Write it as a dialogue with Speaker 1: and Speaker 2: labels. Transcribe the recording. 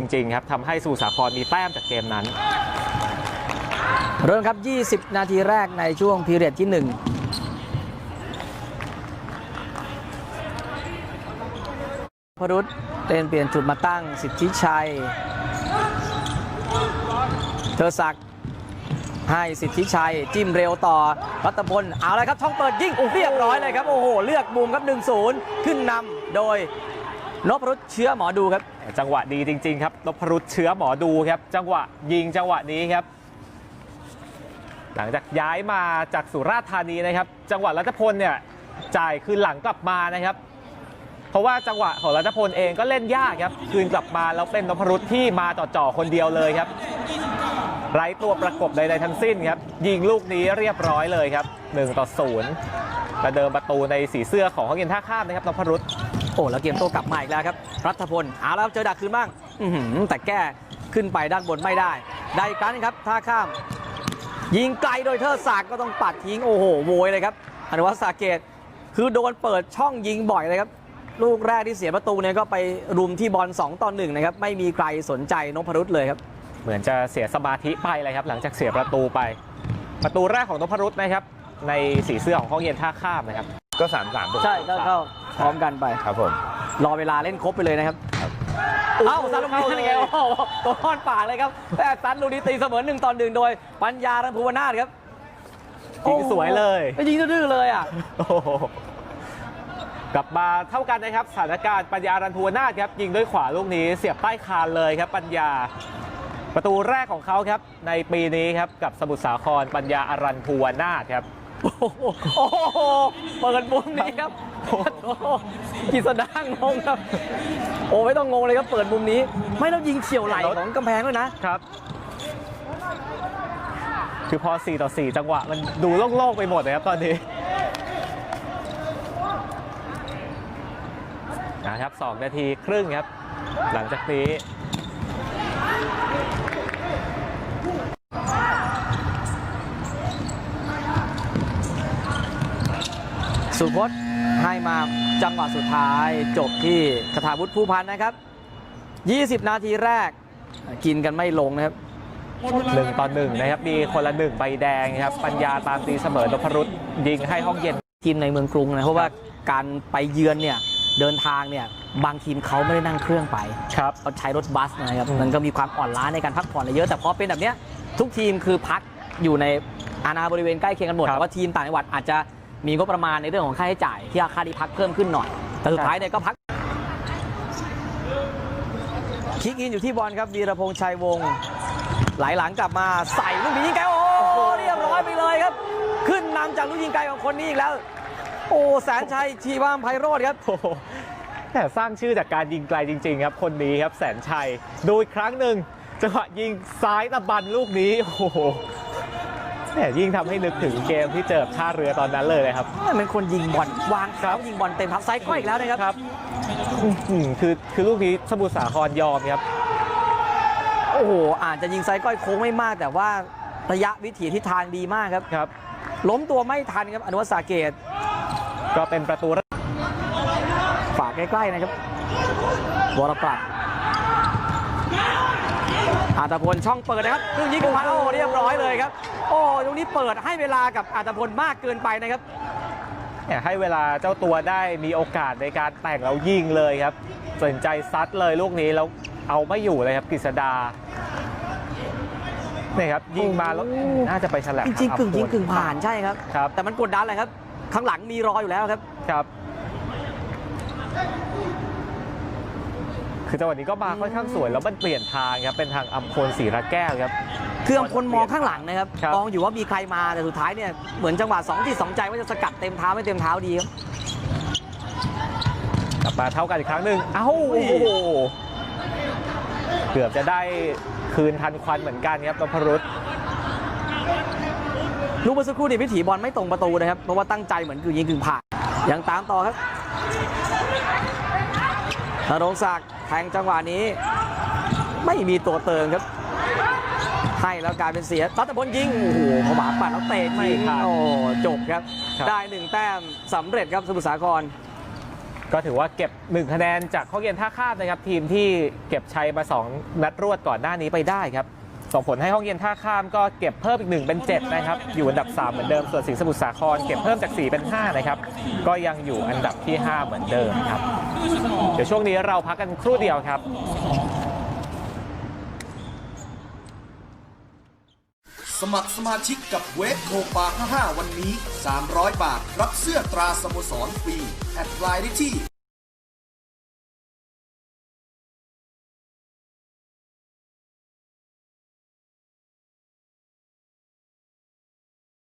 Speaker 1: จริงๆครับทำให้สมุสาครมีแต้มจากเกมนั้น
Speaker 2: เริ่มครับ 20 นาทีแรกในช่วงพีเรียดที่ 1พรุษเล่นเปลี่ยนจุดมาตั้งสิทธิชัย เธอศักให้สิทธิชัย จิ้มเร็วต่อรัตพลเอาเลยครับ ช่องเปิดยิงอุ้เรียบร้อยเลยครับ โอ้โห เลือกมุมครับ 1-0 ขึ้นนำโดยนพรุษเชื้อหมอดูครับ
Speaker 1: จังหวะดีจริง ๆ ครับนพรุษเชื้อหมอดูครับ จังหวะยิงจังหวะนี้ครับ หลังจากย้ายมาจากสุราษฎร์ธานีนะครับ จังหวะรัตพลเนี่ยจ่ายคืนหลังกลับมานะครับ เพราะว่าจังหวะของรัตพลเองก็เล่นยากครับ คืนกลับมาแล้วเป็นนพรุษที่มาจ่อๆคนเดียวเลยครับ ไร้ตัวประกบใดๆทั้งสิ้นครับ ยิงลูกนี้เรียบร้อยเลยครับ1ต่อ0ประเดิมประตูในสีเสื้อของห้องเย็นท่าข้ามนะครับนพรุษ
Speaker 2: โอ้แล้วเกมโต้กลับมาอีกแล้วครับ รัฐพลเอาแล้วครับเจอดักคืนบ้างอื้อหือแต่แก้ขึ้นไปด้านบนไม่ได้ ได้อีกครั้งครับท่าข้าม ยิงไกลโดยเทอร์ศักดิ์ก็ต้องปัดทิ้งโอ้โหโวยเลยครับอนุวัฒน์สาเกตคือโดนเปิดช่องยิงบ่อยเลยครับลูกแรกที่เสียประตูเนี่ยก็ไปรุมที่บอล2ต่อ1นะครับไม่มีใครสนใจนพรุษเลยครับ
Speaker 1: เหมือนจะเสียสมาธิไปเลยครับ หลังจากเสียประตูไป ประตูแรกของนพรุษนะครับ ในสีเสื้อของห้องเย็นท่าข้ามนะครับ
Speaker 3: ก็สามสาม
Speaker 2: ใช่ก็เข้าพร้อมกันไป
Speaker 3: ครับผม
Speaker 2: รอเวลาเล่นครบไปเลยนะครับ
Speaker 3: ครับ
Speaker 2: เอ้าซัดลูกนี้ยังไงโอ้โหตัวห้อนปากเลยครับแต่ซัดลูกนี้ตีเสมอหนึ่งต่อหนึ่งโดย ปัญญารันภูวนาถครับ
Speaker 1: ยิงสวยเลย
Speaker 2: โอ้โหยิงดื้อๆเลยอะ
Speaker 1: โอ้โหกลับมาเท่ากันนะครับสถานการณ์ปัญญารันทูนาถครับยิงด้วยขวาลูกนี้เสียบใต้คานเลยครับ ปัญญาประตูแรกของเขาครับในปีนี้ครับกับสมุทรสาครปัญญาอารันทูนาถครับ
Speaker 2: โอ้โหโอ้โหเปิดมุมนี้ครับโอ้โหกิษดางงครับ โอ้ไม่ต้องงงเลยครับเปิดมุมนี้ ไม่ต้องยิงเฉียวไหลของกำแพงด้วยนะ
Speaker 1: ครับ คือพอ 4 ต่อ 4 จังหวะ มันดูโล่งๆไปหมดเลยครับตอนนี้นะครับ2นาทีครึ่งครับ หลังจากนี้
Speaker 2: สุพจน์ให้มาจังหวะสุดท้ายจบที่คาถาวุฒิภูพันธ์นะครับ 20 นาทีแรกกินกันไม่ลงนะครับ
Speaker 1: 1ต่อ1นะครับมีคนละ1ใบแดงครับปัญญาตามตีเสมอนพรุษยิงให้ห้องเย็น
Speaker 2: ทีมในเมืองกรุงนะเพราะว่าการไปเยือนเนี่ยเดินทางเนี่ยบางทีมเขาไม่ได้นั่งเครื่องไป
Speaker 1: ครับ
Speaker 2: เขาใช้รถบัสนะครับ
Speaker 1: อืม
Speaker 2: มันก็มีความอ่อนล้าในการพักผ่อนอะไรเยอะแต่พอเป็นแบบเนี้ยทุกทีมคือพักอยู่ในอาณาบริเวณใกล้เคียงกันหมดแต่ว่าทีมต่างจังหวัดอาจจะ มีงบประมาณในเรื่องของค่าใช้จ่ายที่ราคาที่พักเพิ่มขึ้นหน่อย แต่สุดท้ายเนี่ยก็พักคิกอินอยู่ที่บอลครับวีรพงษ์ชัยวงศ์ไหลหลังกลับมาใส่ลูกยิงไกลโอ้โหเรียบร้อยไปเลยครับ ขึ้นนำจากลูกยิงไกลของคนนี้อีกแล้ว โอ้แสนชัยชีวามไพโรธครับ
Speaker 1: โอ้แต่สร้างชื่อจากการยิงไกลจริง ๆ ครับ คนนี้ครับแสนชัยดูอีกครั้งหนึ่งจังหวะยิงซ้ายตะบันลูกนี้โอ้โห แหมยิ่งทำให้นึกถึงเกมที่เจอกับท่าเรือตอนนั้นเลยนะครับ
Speaker 2: มันเป็นคนยิงบอลวางเท้ายิงบอลเต็มทับไซส์ก้อยอีกแล้วนะครับ
Speaker 1: ครับ อื้อหือคือคือลูกนี้สมุทรสาครยอมครับ
Speaker 2: โอ้โหอาจจะยิงไซส์ก้อยโค้งไม่มาก แต่ว่าระยะวิถีทิศทางดีมากครับ
Speaker 1: ครับ
Speaker 2: ล้มตัวไม่ทันครับอนุวัฒน์สาเกต
Speaker 1: ก็เป็นประตูแรก
Speaker 2: ฝากใกล้ๆนะครับวรปรัด อาตาพลช่องเปิดนะครับลูกยิงกับพันโอ้เรียบร้อยเลยครับ โอ้ตรงนี้เปิดให้เวลากับอาตาพลมากเกินไปนะครับ
Speaker 1: เนี่ยให้เวลาเจ้าตัวได้มีโอกาสในการแต่งแล้วยิงเลยครับสนใจซัดเลยลูกนี้แล้วเอาไม่อยู่เลยครับกฤษดาเนี่ยครับยิงมาแล้ว
Speaker 2: โอ้
Speaker 1: น่าจะไปฉลับ
Speaker 2: จริงๆกึ่งยิงกึ่งผ่านใช่ครับ
Speaker 1: ครับ
Speaker 2: แต่มันกดดันเลยครับ ข้างหลังมีรออยู่แล้วครับ
Speaker 1: ครับ คือจังหวะนี้ก็มาค่อนข้างสวยแล้วมันเปลี่ยนทางครับเป็นทางอัมพลศรีระแก้วครับ
Speaker 2: คืออำพลมองข้างหลังนะครับ
Speaker 1: ครับ
Speaker 2: มองอยู่ว่ามีใครมาแต่สุดท้ายเนี่ยเหมือนจังหวะสองที่สองใจว่าจะสกัดเต็มเท้าไม่เต็มเท้าดีครับ
Speaker 1: กลับมาเท่ากันอีกครั้งหนึ่งเอ้าโอ้โหเกือบจะได้คืนทันควันเหมือนกันครับนพรุษ
Speaker 2: ลูกเมื่อสักครู่นี่พิถีบอลไม่ตรงประตูนะครับเพราะว่าตั้งใจเหมือนกึ่งยิงกึ่งผ่านยังตามต่อครับ ธนงศักดิ์แทงจังหวะนี้ ไม่มีตัวเติมครับ ให้แล้วกลายเป็นเสียรัตพลยิง โอ้โหเขาหมาปัดแล้วเตะ
Speaker 1: ไม่
Speaker 2: ยิง
Speaker 1: ทัน
Speaker 2: โอ้จบครับ
Speaker 1: ครับ
Speaker 2: ได้หนึ่งแต้มสำเร็จครับสมุทรสาคร
Speaker 1: ก็ถือว่าเก็บ1คะแนนจากข้อเย็นท่าข้ามนะครับ ทีมที่เก็บชัยมา2นัดรวดก่อนหน้านี้ไปได้ครับส่งผลให้ห้องเย็นท่าข้ามก็เก็บเพิ่มอีก 1 เป็น 7 นะครับ อยู่อันดับ 3 เหมือนเดิม ส่วนสิงห์สมุทรสาครเก็บเพิ่มจาก 4 เป็น 5 นะครับ ก็ยังอยู่อันดับที่ 5 เหมือนเดิมครับ เดี๋ยวช่วงนี้เราพักกันครู่เดียวครับ
Speaker 3: สมัครสมาชิกกับเวฟโคปา55วันนี้ 300 บาท รับเสื้อตราสโมสรฟรี แอดไลน์ได้ที่